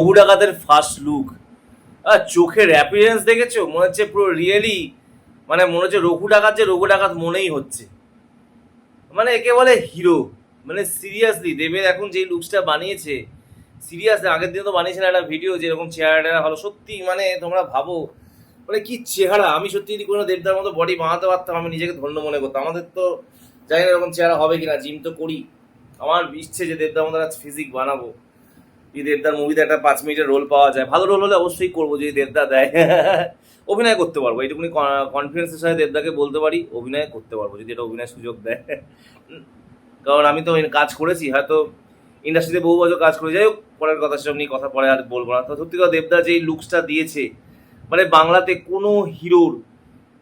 রঘু ডাকাতের first look আর চোখের appearance দেখেছ? মনে হচ্ছে পুরো রিয়েলি মানে মনে হচ্ছে রঘু ডাকাত যে রঘু ডাকাত মনেই হচ্ছে। মানে একে বলে হিরো মানে সিরিয়াসলি দেবের এখন যে লুকসটা বানিয়েছে সিরিয়াসলি আগের দিন তো বানিয়েছিলেন একটা ভিডিও যে এরকম চেহারাটা ভালো। সত্যি মানে তোমরা ভাবো মানে কি চেহারা? আমি সত্যি যদি কোনো দেবদার মতো বডি বানাতে পারতাম, আমি নিজেকে ধন্য মনে করতাম। আমাদের তো জানি না এরকম চেহারা হবে কিনা জিম তো করি। আমার ইচ্ছে যে দেবদার মতো ফিজিক বানাবো। যদি দেবদার মুভিতে একটা পাঁচ মিনিটের রোল পাওয়া যায়। ভালো রোল হলে অবশ্যই করব যদি দেবদা দেয়। অভিনয় করতে পারব, এইটুকুনি কনফিডেন্সের সাথে দেবদাকে বলতে পারি, অভিনয় করতে পারব, যদি এটা অভিনয় সুযোগ দেয়। কারণ আমি তো কাজ করেছি, হয়তো ইন্ডাস্ট্রিতে বহু বছর কাজ করে যাই হোক, পরের কথা সেসব নিয়ে কথা পরে আর বলব না। তো সত্যি কথা, দেবদা যে লুকসটা দিয়েছে মানে বাংলাতে কোনো হিরোর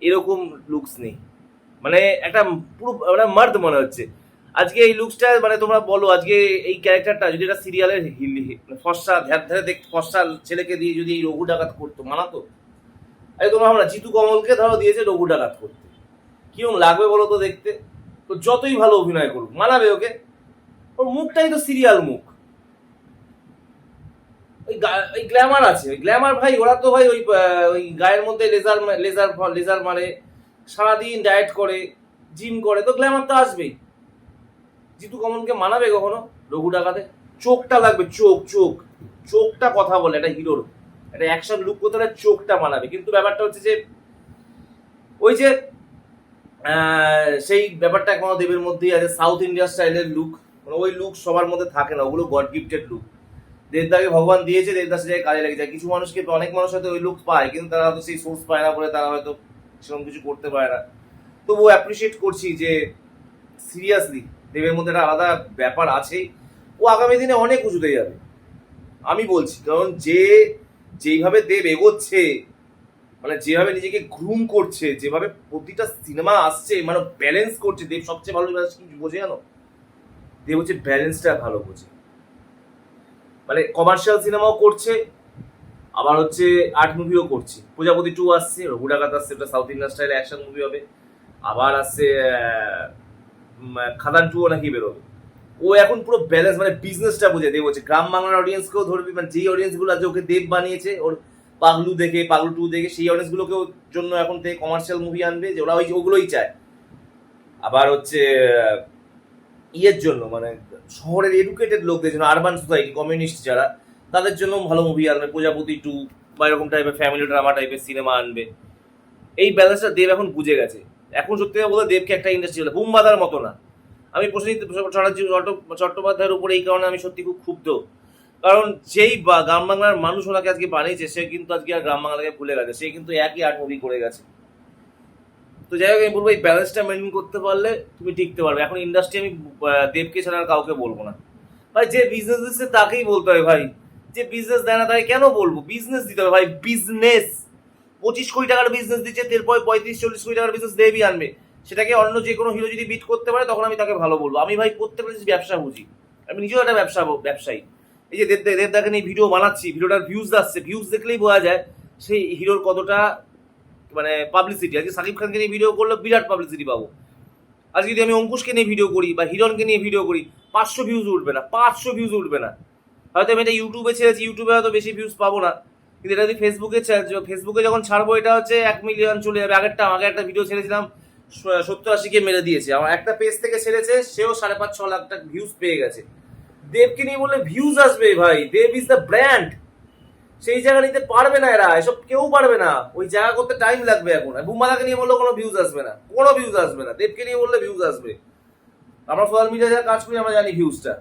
এরকম লুকস নেই। মানে একটা পুরো মানে মার্দ মনে হচ্ছে। আজকে এই লুকসটা মানে তোমরা বলো, আজকে এই ক্যারেক্টারটা যদি এটা সিরিয়ালের ফর্সা, ধ্যার ধ্যারে দেখ ফর্সা ছেলেকে দিয়ে যদি এই রঘু ডাকাত করতো, মানাতো? আরে তোমরা আমরা জিতু কমলকে ধরো দিয়েছে রঘু ডাকাত করতে। কীরকম লাগবে বলো তো দেখতে? তো যতই ভালো অভিনয় করুক, মানাবে ওকে? ওর মুখটাই তো সিরিয়াল মুখ। ওই ওই গ্ল্যামার আছে, ওই গ্ল্যামার ভাই, ওরা তো ভাই ওই ওই গায়ের মধ্যে লেজার লেজার লেজার মারে, সারাদিন ডায়েট করে জিম করে, তো গ্ল্যামার তো আসবেই। জিতু কমলকে মানাবে কখনো? রঘু ডাকাতে। চোখটা লাগবে, চোখ চোখ। চোখটা কথা বলে এটা হিরোর। একটা অ্যাকশন লুক করতে হলে চোখটা মানাবে। কিন্তু ব্যাপারটা হচ্ছে যে, ওই যে সেই ব্যাপারটা এখনও দেবের মধ্যেই আছে। সাউথ ইন্ডিয়া স্টাইলের লুক মানে ওই লুক সবার মধ্যে থাকে না। ওগুলো গড গিফটেড লুক দেবদাকে ভগবান দিয়েছে দেবদাস জায়গায় কাজে লেগে যায় কিছু মানুষকে, অনেক মানুষ হয়তো ওই লুক পায়, কিন্তু তারা হয়তো সেই সোর্স পায় না বলে তারা হয়তো সেরকম কিছু করতে পারে না। তবুও অ্যাপ্রিসিয়েট করছি যে সিরিয়াসলি দেবের মধ্যে একটা আলাদা ব্যাপার আছেই। ও আগামী দিনে অনেক উঁচুতে যাবে। আমি বলছি, কারণ যে যেইভাবে দেব এগোচ্ছে মানে যেভাবে নিজেকে গ্রুম করছে, যেভাবে প্রতিটা সিনেমা আসছে মানে ব্যালেন্স করছে, দেব সবচেয়ে ভালো বোঝে জানো? দেব হচ্ছে ব্যালেন্সটা ভালো বোঝে। মানে কমার্শিয়াল সিনেমাও করছে, আবার হচ্ছে আর্ট মুভিও করছে। প্রজাপতি টু আসছে, রঘু ডাকাত আসছে, ওটা south Indian style action movie হবে। আবার আসছে খাদান টুও নাকি বেরোবে। ও এখন পুরো ব্যালেন্স মানে বিজনেসটা বুঝে দেব হচ্ছে গ্রাম বাংলার অডিয়েন্সকেও ধরবি মানে যেই অডিয়েন্সগুলো আছে ওকে দেব বানিয়েছে, ওর পাগলু দেখে, পাগলু টু দেখে, সেই অডিয়েন্সগুলোকেও জন্য এখন থেকে কমার্শিয়াল মুভি আনবে, যে ওরা ওই ওগুলোই চায়। আবার হচ্ছে, ইয়ের জন্য মানে শহরের এডুকেটেড লোকদের জন্য আরবান সোসাইটি কমিউনিস্ট যারা, তাদের জন্য ভালো মুভি আনবে, প্রজাপতি টু বা এরকম টাইপের ফ্যামিলি ড্রামা টাইপের সিনেমা আনবে। এই ব্যালেন্সটা দেব এখন বুঝে গেছে। এখন সত্যি বলতে দেবকে একটা ইন্ডাস্ট্রি হলো, বুমবাদার মতো না। আমি প্রসেনজিৎ চট্টোপাধ্যায়ের উপরে এই কারণে আমি সত্যি খুব ক্ষুব্ধ। কারণ যেই গ্রাম বাংলার মানুষ ওনাকে আজকে বানিয়েছে, সে কিন্তু আজকে আর গ্রাম বাংলাকে ভুলে গেছে, সে কিন্তু একই আর্ট মুভি করে গেছে। তো যাই হোক, আমি বলব এই ব্যালেন্সটা মেনটেন করতে পারলে তুমি টিকতে পারবে। এখন ইন্ডাস্ট্রি আমি দেবকে ছাড়া আর কাউকে বলব না। ভাই, যে বিজনেস দিচ্ছে তাকেই বলতে হবে ভাই। যে বিজনেস দেয় না তাকে কেন বলব? বিজনেস দিতে হবে ভাই বিজনেস পঁচিশ কোটি টাকার বিজনেস দিচ্ছে এরপর পঁয়ত্রিশ, চল্লিশ কোটি টাকার বিজনেস দেবই আনবে। সেটাকে অন্য যে কোনো হিরো যদি বিট করতে পারে, তখন আমি তাকে ভালো বলব। আমি ভাই করতে জিনিস ব্যবসা বুঝি। আমি নিজেও একটা ব্যবসা ব্যবসায়ী। এই যে দেব দেবদাকে নিয়ে ভিডিও বানাচ্ছি, ভিডিওটার ভিউজ আসছে। ভিউজ দেখলেই বোঝা যায়, সেই হিরোর কতটা মানে পাবলিসিটি আজকে সাকিব খানকে নিয়ে ভিডিও করলে বিরাট পাবলিসিটি পাবো। আজকে যদি আমি অঙ্কুশকে নিয়ে ভিডিও করি বা হিরণকে নিয়ে ভিডিও করি, পাঁচশো ভিউজ উঠবে না, পাঁচশো ভিউজ উঠবে না। হয়তো আমি এটা ইউটিউবে ছেড়েছি ইউটিউবে হয়তো বেশি ভিউজ পাবো না। কিন্তু এটা যদি ফেসবুকে ফেসবুকে যখন ছাড়বো, এটা হচ্ছে এক মিলিয়ন চলে যাবে। আগেরটা, আগে একটা ভিডিও ছেড়েছিলাম সত্তর আশিকে মেরে দিয়েছে। আমার একটা পেজ থেকে ছেড়েছে, সেও সাড়ে পাঁচ, ছ লাখ টাকা ভিউজ পেয়ে গেছে। দেবকে নিয়ে বললে ভিউজ আসবে ভাই। দেব ইজ দ্য ব্র্যান্ড সেই জায়গা নিতে পারবে না এরা। এসব কেউ পারবে না। ওই জায়গা করতে টাইম লাগবে এখন। বুমালাকে নিয়ে বললে কোনো ভিউজ আসবে না। কোনো ভিউজ আসবে না। দেবকে নিয়ে বললে ভিউজ আসবে। আমরা সোশ্যাল মিডিয়া যা কাজ করি, আমরা জানি ভিউজটা